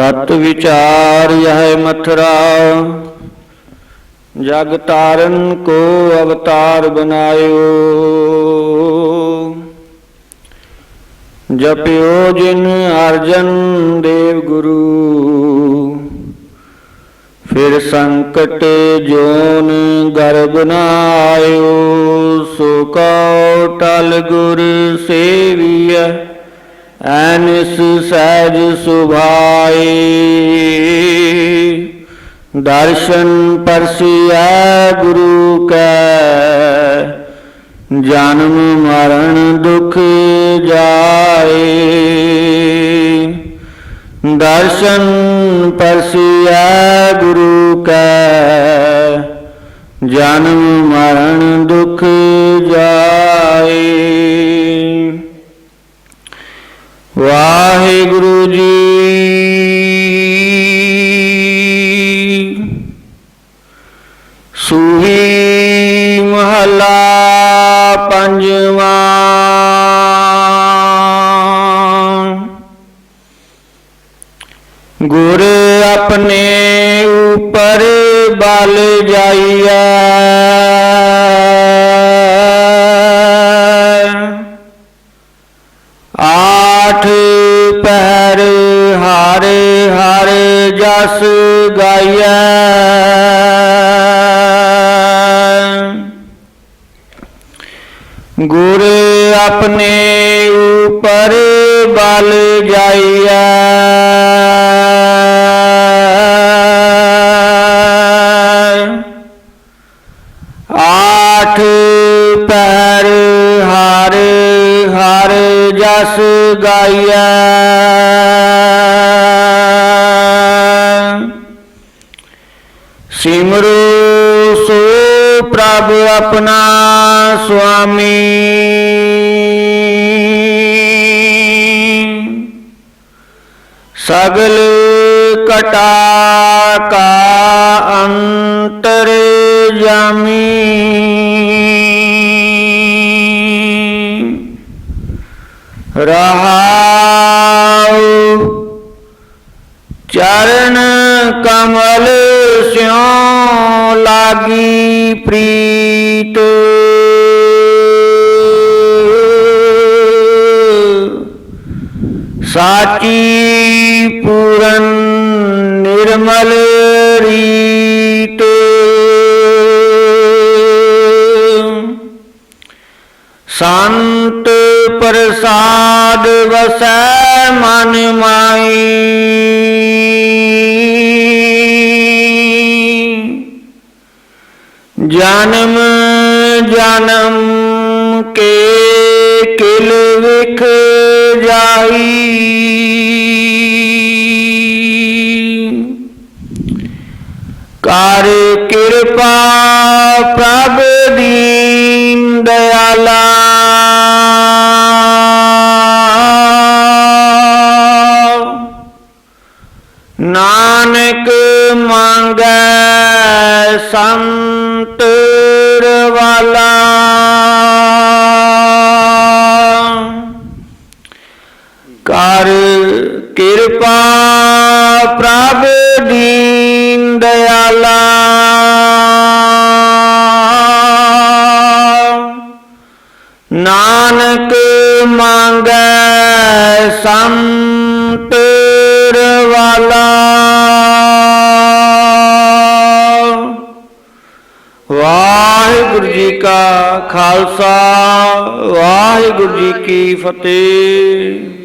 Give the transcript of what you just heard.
ਤਤ ਵਿਚਾਰ ਯਹ ਮਥਰਾ। ਜਗ ਤਾਰਨ ਕੋ ਅਵਤਾਰ ਬਨਾਇਓ। ਜਪਿਓ ਜਿਨ ਅਰਜਨ ਦੇਵ ਗੁਰੂ। ਫਿਰ ਸੰਕਟ ਜੋਨ ਗਰਬ ਨਾ ਆਇਓ ਸੋ ਕਉ ਟਲ ਗੁਰ ਸੇਵੀਐ। ਐਨਿਸ ਸਹਿਜ ਸੁਭਾਈ। ਦਰਸ਼ਨ ਪਰਸਿਐ ਗੁਰੂ ਕੈ, ਜਨਮ ਮਰਨ ਦੁਖ ਜਾਏ। ਦਰਸ਼ਨ ਪਰਸਿਐ ਗੁਰੂ ਕੈ, ਜਨਮ ਮਰਨ ਦੁਖ ਵਾਹਿਗੁਰੂ ਜੀ। ਸੂਹੀ ਮਹਲਾ ਪੰਜਵਾਂ। ਗੁਰ ਆਪਣੇ ਉਪਰ ਬਲ ਜਾਈਐ। ਜਸ ਗਾਈਐ। ਗੁਰ ਆਪਣੇ ਉਪਰ ਬਲ ਜਾਈਆ ਆਠ ਪੈਰ ਹਰ ਹਰ ਜਸ ਗਾਈਐ। ਸਿਮਰੋ ਸੋ ਪ੍ਰਭ ਆਪਣਾ ਸੁਆਮੀ। ਸਗਲ ਕਟਾ ਕਾ ਅੰਤਰ ਜਾਮੀ। ਰਹਾਉ ਚਰਨ ਕਮਲ ਸਿਉ ਲਾਗੀ ਪ੍ਰੀਤ। ਸਾਚੀ ਪੂਰਨ ਨਿਰਮਲ ਰੀਤ। ਸੰਤ ਪ੍ਰਸਾਦ ਵਸੈ ਮਨ ਮਾਈ। ਜਨਮ ਜਨਮ ਕੇ ਕਿਲ ਵਿਖ ਜਾਈ। ਕਰ ਕਿਰਪਾ ਪ੍ਰਭ ਦੀਨ ਦਇਆਲਾ। ਨਾਨਕ ਮੰਗੈ ਸੰਤ ਕਰ ਕਿਰਪਾ ਪ੍ਰਭ ਦੀਨ ਦਇਆਲਾ। ਨਾਨਕ ਮੰਗੈ ਸੰਤ ਵਾਲਾ। ਵਾਹਿਗੁਰੂ ਜੀ ਕਾ ਖਾਲਸਾ, ਵਾਹਿਗੁਰੂ ਜੀ ਕੀ ਫਤਿਹ।